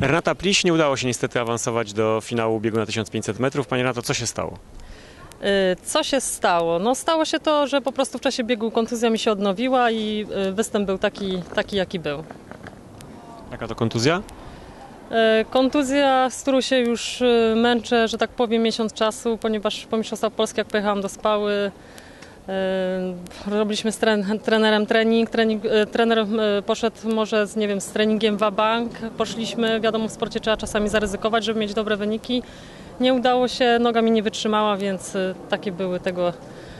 Renata Pliś nie udało się niestety awansować do finału biegu na 1500 metrów. Pani Renato, co się stało? Y, Co się stało? No stało się to, że po prostu w czasie biegu kontuzja mi się odnowiła i y, występ był taki, taki jaki był. Jaka to kontuzja? Y, Kontuzja, z którą się już męczę, że tak powiem, miesiąc czasu, ponieważ po Mistrzostwach Polski, jak pojechałam do Spały, robiliśmy z tren- trenerem trening. trening y, trener y, poszedł może z, nie wiem, z treningiem wabank. Poszliśmy, wiadomo, w sporcie trzeba czasami zaryzykować, żeby mieć dobre wyniki. Nie udało się, noga mi nie wytrzymała, więc y, takie były tego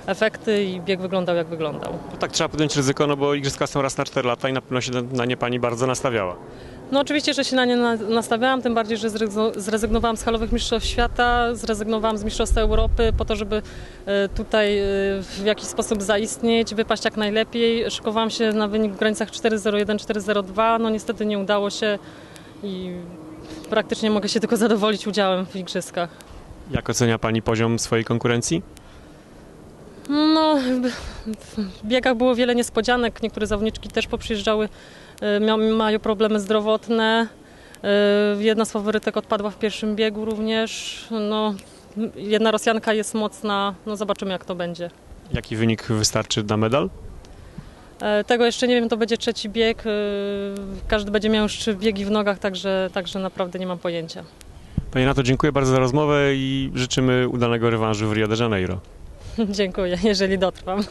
efekty i bieg wyglądał jak wyglądał. No tak, trzeba podjąć ryzyko, no bo igrzyska są raz na 4 lata i na pewno się na nie pani bardzo nastawiała. No oczywiście, że się na nie na- nastawiałam, tym bardziej, że zrezygno- zrezygnowałam z halowych mistrzostw świata, zrezygnowałam z mistrzostw Europy po to, żeby e, tutaj e, w jakiś sposób zaistnieć, wypaść jak najlepiej. Szykowałam się na wynik w granicach 4.01, 4.02, no niestety nie udało się i praktycznie mogę się tylko zadowolić udziałem w igrzyskach. Jak ocenia pani poziom swojej konkurencji? W biegach było wiele niespodzianek. Niektóre zawodniczki też poprzyjeżdżały, e, mają problemy zdrowotne. E, Jedna z faworytek odpadła w pierwszym biegu również. No, jedna Rosjanka jest mocna. No, zobaczymy, jak to będzie. Jaki wynik wystarczy na medal? E, Tego jeszcze nie wiem, to będzie trzeci bieg. Każdy będzie miał już trzy biegi w nogach, także, także naprawdę nie mam pojęcia. Pani Renato, dziękuję bardzo za rozmowę i życzymy udanego rewanżu w Rio de Janeiro. Dziękuję, jeżeli dotrwam.